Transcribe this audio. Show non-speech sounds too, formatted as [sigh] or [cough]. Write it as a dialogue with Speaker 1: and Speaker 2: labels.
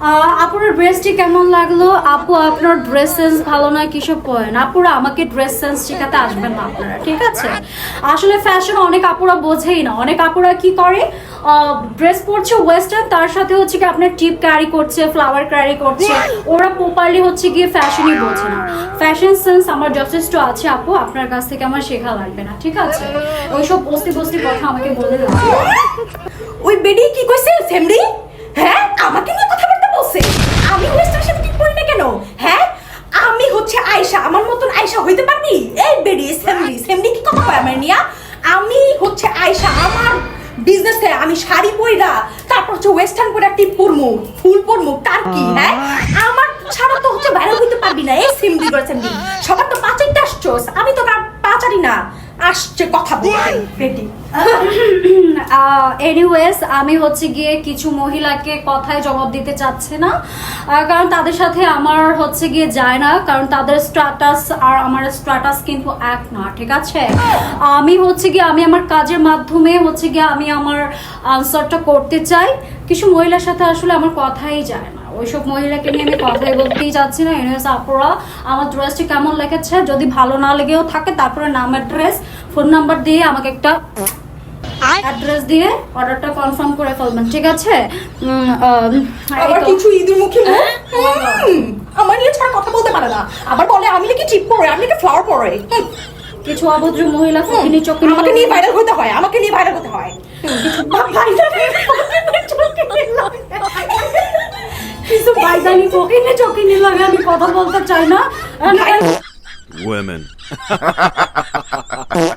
Speaker 1: আপুর ড্রেসটি কেমন লাগল? আপু, আপনার ড্রেস সেন্স ভালো না কিসব পয়েন আপুরা আমাকে ড্রেস সেন্স শেখাতে আসবেন না আপনারা, ঠিক আছে? আসলে ফ্যাশন অনেক আপুরা বোঝেই না। অনেক আপুরা কি করে? ড্রেস পরছে ওয়েস্টার্ন তার সাথে হচ্ছে কি আপনার টিপ ক্যারি করছে ফ্লাওয়ার ক্যারি করছে। ওরা প্রপারলি হচ্ছে গিয়ে ফ্যাশনই বোঝে না। ফ্যাশন সেন্স আমার যথেষ্ট আছে, আপু। আপনার কাছ থেকে আমার শেখা লাগবে না, ঠিক আছে? ওইসব বস্তি বস্তি কথা আমাকে বলে দেবে
Speaker 2: ওই বেডি কি কইছে? ফ্যামিলি হ্যাঁ আমাকে নিয়ে কথাবার্তা বলছে আমি ওয়েস্টার্নের সাথে ঠিক করি না কেন হ্যাঁ আমি হচ্ছে আয়শা আমার মতন আয়শা হইতে পারবি? এই বেডি সেমনি সেমনি কি কথা কয় আমার নিয়া আমি হচ্ছে আয়শা আমার বিজনেসে আমি শাড়ি পইরা তারপর হচ্ছে ওয়েস্টার্ন পরে টিপ পরমু ফুল পরমু। তার কি হ্যাঁ? আমার ছাড়া তো হচ্ছে বাইরে হইতে পারবি না এই সেমনি করে সেমনি সবার তো পাঁচাইতে আসছোস আমি তো পাঁচারি না। আসছে কথা বলতে।
Speaker 1: এনিওয়েজ [laughs] আমি হচ্ছে গিয়ে কিছু মহিলাকে কথায় জবাব দিতে চাচ্ছি না। কারণ তাদের সাথে আমার হচ্ছে গিয়ে যায় না কারণ তাদের স্ট্যাটাস আর আমার স্ট্যাটাস কিন্তু এক না ঠিক আছে? আমি হচ্ছে গিয়ে আমি আমার কাজের মাধ্যমে হচ্ছে গিয়ে আমি আমার আনসারটা করতে চাই। কিছু মহিলার সাথে আসলে আমার কথাই যায় না। ওইসব মহিলাকে নিয়ে আমি কথাই বলতেই চাচ্ছি না। এনিওয়েজ আপুরা আমার ড্রেসটি কেমন লেগেছে? যদি ভালো না লেগেও থাকে তারপরে নাম অ্যাড্রেস ফোন নাম্বার দিয়ে আমাকে একটা অ্যাড্রেস দিয়ে অর্ডারটা কনফার্ম করে ফেলবেন ঠিক আছে?
Speaker 2: আবার কিছু ইঁদুর মুখে আমার নিয়ে ছাড়া কথা বলতে পারে না। আবার বলে আমি নাকি চিপ পরে আমি নাকি ফ্লাওয়ার পরে।
Speaker 1: কিছু অভদ্র মহিলা চোখে
Speaker 2: আমাকে নিয়ে ভাইরাল হতে হয় আমাকে নিয়ে ভাইরাল হতে হয়।
Speaker 1: বাইদানি ফকিনি চোখিনি লাগে আমি কথা বলতে চাই না
Speaker 3: women. [laughs] [laughs]